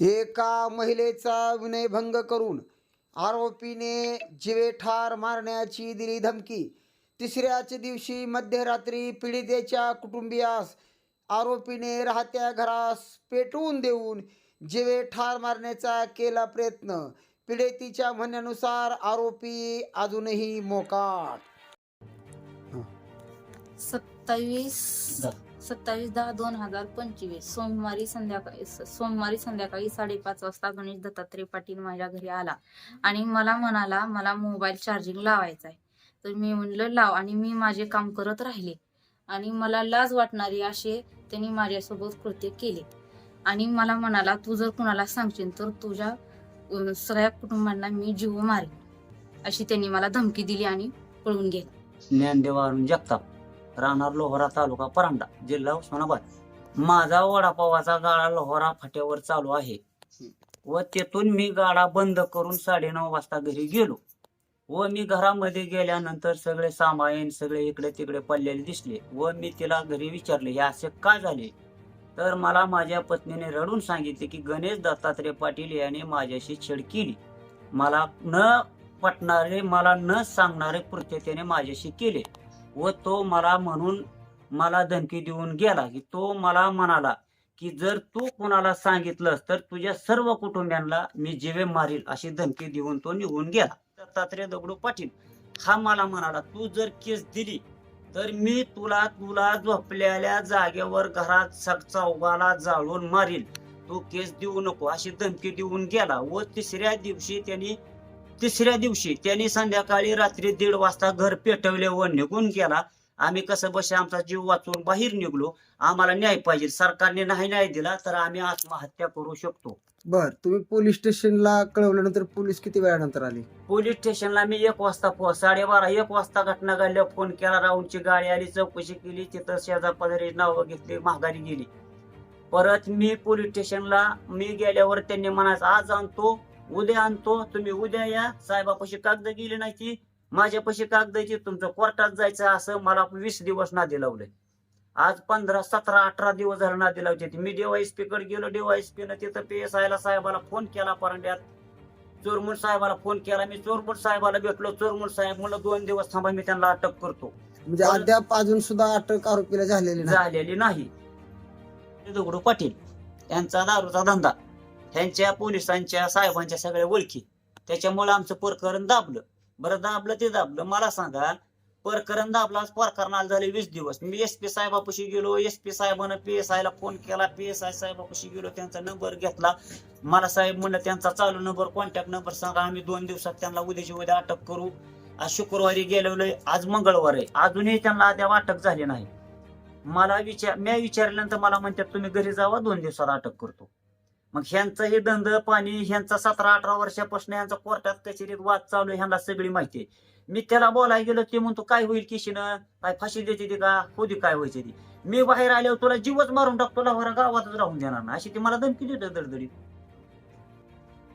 एका महिलेचा विनयभंग करून आरोपीने जिवे ठार मारण्याची दिली धमकी. तिसऱ्याच दिवशी मध्यरात्री पीडितेच्या कुटुंबियास आरोपीने राहत्या घरास पेटवून देऊन जिवे ठार मारण्याचा केला प्रयत्न. पीडितीच्या म्हणण्यानुसार आरोपी अजूनही मोकाट. सत्तावीस सत्तावीस दहा दोन हजार पंचवीस. सोमवारी संध्याकाळी सोमवारी संध्याकाळी साडेपाच वाजता गणेश दत्तात्रय पाटील माझ्या घरी आला. आणि मला म्हणाला मला मोबाईल चार्जिंग लावायचा आहे तर मी म्हणलं लाव. आणि मी माझे काम करत राहिले. आणि मला लाज वाटणारी असे त्यांनी माझ्यासोबत कृत्य केले. आणि मला म्हणाला तू जर कुणाला सांगशील तर तुझ्या सगळ्या कुटुंबांना मी जीव मारेन. अशी त्यांनी मला धमकी दिली आणि पळून गेला. ज्ञानदेव अरुण जगताप. राहणार लोहरा तालुका परांडा जिल्हा उस्मानाबाद. माझा वडापावाचा गाडा लोहरा फाट्यावर चालू आहे. व तेथून मी गाडा बंद करून साडेनऊ वाजता घरी गेलो. व मी घरामध्ये गेल्यानंतर सगळे सामायन सगळे इकडे तिकडे पडलेले दिसले. व मी तिला घरी विचारले हे असे का झाले? तर मला माझ्या पत्नीने रडून सांगितले की गणेश दत्तात्रय पाटील याने माझ्याशी छेड केली. मला न पटणारे मला न सांगणारे कृत्य त्याने माझ्याशी केले. व तो मला म्हणून मला धमकी देऊन गेला की तो मला म्हणाला की जर तू कोणाला सांगितलंस तर तुझ्या सर्व कुटुंबियांना मी जीवे मारील अशी धमकी देऊन तो निघून गेला. दत्तात्रय दगडू पाटील हा मला म्हणाला तू जर केस दिली तर मी तुला तुला झोपलेल्या जागेवर घरात सग चौघाला जाळून मारील. तू केस देऊ नको अशी धमकी देऊन गेला व तिसऱ्या दिवशी त्यांनी तिसऱ्या दिवशी त्यांनी संध्याकाळी रात्री दीड वाजता घर पेटवले व निघून गेला. आम्ही कसं बसे आमचा जीव वाचून बाहेर निघलो. आम्हाला न्याय पाहिजे. सरकारने नाही न्याय दिला तर आम्ही आत्महत्या करू शकतो. बर तुम्ही पोलीस स्टेशनला कळवल्यानंतर पोलीस किती वेळानंतर आले? पोलीस स्टेशनला मी एक वाजता पो साडेबारा एक वाजता घटना घडल्यावर फोन केला. राऊंडची गाडी आली. चौकशी केली. तिथं शेजा पदरी नावं घेतली. माघारी गेली. परत मी पोलीस स्टेशनला मी गेल्यावर त्यांनी म्हणायचं आज आणतो उद्या आणतो तुम्ही उद्या या. साहेबापाशी कागद गेली नाही ती माझ्यापाशी कागद ती तुमचं कोर्टात जायचं असं मला वीस दिवस नादी लावलंय आज पंधरा सतरा अठरा दिवस झालं नादी लावते. मी डीवायसपी कडे गेलो डीवायसपी न तिथं पी एस आयला साहेबाला फोन केला परंड्यात. चोरमुल साहेबाला फोन केला. मी चोरमुल साहेबाला भेटलो. चोरमुल साहेब म्हणलं दोन दिवस थांबा मी त्यांना अटक करतो. म्हणजे अद्याप अजून सुद्धा अटक आरोपीला झालेली नाही. झालेली नाही. दगडू पाटील यांचा दारूचा धंदा. ह्यांच्या पोलिसांच्या साहेबांच्या सगळ्या ओळखी. त्याच्यामुळे आमचं प्रकरण दाबलं. बरं दाबलं ते दाबलं. मला सांगा प्रकरण दाबला प्रकरणाला झाले वीस दिवस. मी एस पी साहेबापाशी गेलो एस पी साहेबानं पी एस आयला फोन केला. पी एस आय साहेबापाशी गेलो त्यांचा नंबर घेतला. मला साहेब म्हणलं त्यांचा चालू नंबर कॉन्टॅक्ट नंबर सांगा. आम्ही दोन दिवसात त्यांना उद्याची उद्या अटक करू. आज शुक्रवारी गेलेलो आज मंगळवार आहे. अजूनही त्यांना अद्याप अटक झाली नाही. मला विचार मी विचारल्यानंतर मला म्हणतात तुम्ही घरी जावा दोन दिवसात अटक करतो. मग ह्यांचं हे धंद पाणी ह्यांचा सतरा अठरा वर्षापासून यांचा कोर्टात कचेरीत वाद चालू आहे ह्यांना सगळी माहिती आहे. मी त्याला बोलायला गेलो ते म्हणतो काय होईल किशीनं? काय फाशी देते ती का? होती काय व्हायची ती? मी बाहेर आल्यावर तुला जीवच मारून टाकतो लाहोरा गावातच राहून देणार ना अशी ती मला धमकी देतो दडदडीत.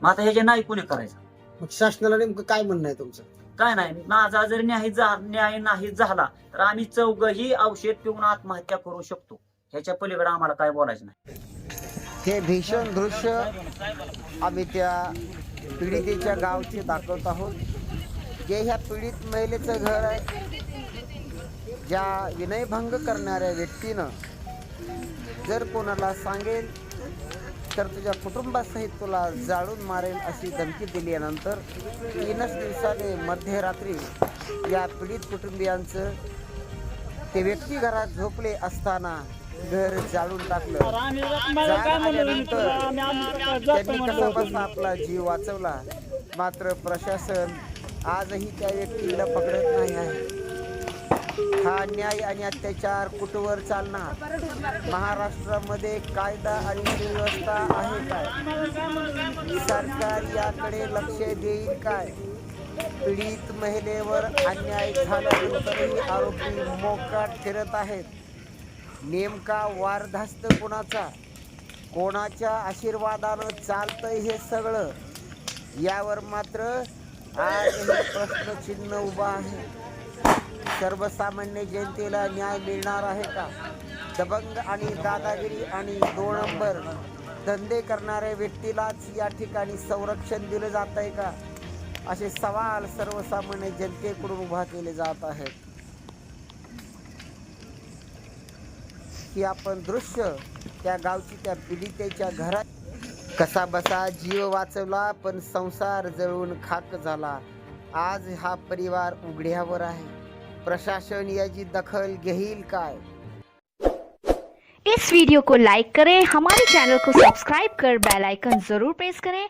मग आता ह्याचे नाही कोणी करायचं? मग शासनाला नेमकं काय म्हणणं आहे तुमचं? काय नाही माझा जर न्याय न्याय नाही झाला तर आम्ही चौघही औषध पिऊन आत्महत्या करू शकतो. ह्याच्या पलीकडे आम्हाला काय बोलायचं नाही. हे भीषण दृश्य आम्ही त्या पीडितेच्या गावचे दाखवत आहोत. जे ह्या पीडित महिलेचं घर आहे ज्या विनयभंग करणाऱ्या व्यक्तीनं जर कोणाला सांगेल तर तुझ्या कुटुंबासहित तुला जाळून मारेल अशी धमकी दिल्यानंतर तीनच दिवसाने मध्यरात्री या पीडित कुटुंबियांचं ते व्यक्ती घरात झोपले असताना घर जाळून टाकलं. त्यांनी आपला जीव वाचवला? मात्र प्रशासन आजही त्या व्यक्तीला पकडत नाही आहे. हा अन्याय आणि अत्याचार कुठवर चालणार? महाराष्ट्रामध्ये कायदा आणि सुव्यवस्था आहे काय? सरकार याकडे लक्ष देईल काय? पीडित महिलेवर अन्याय झाल्यानंतरही आरोपी मोकाट फिरत आहेत. नेमका वारधास्त कोणाचा? कोणाच्या आशीर्वादानं चालतंय हे सगळं? यावर मात्र आज हे प्रश्नचिन्ह उभा आहे. सर्वसामान्य जनतेला न्याय मिळणार आहे का? दबंग आणि दादागिरी आणि दोन नंबर धंदे करणाऱ्या व्यक्तीलाच या ठिकाणी संरक्षण दिलं जात आहे का? असे सवाल सर्वसामान्य जनतेकडून उभा केले जात आहेत. की आपण दृश्य त्या गावची त्या पीडितेच्या घरात कसा बसा जीव वाचवला पण संसार जळून खाक झाला. आज हा परिवार उघड्यावर आहे. प्रशासन याची दखल घेईल काय? इस वीडियो को लाइक करें हमारे चैनल को सब्सक्राइब कर बेल आइकन जरूर प्रेस करें।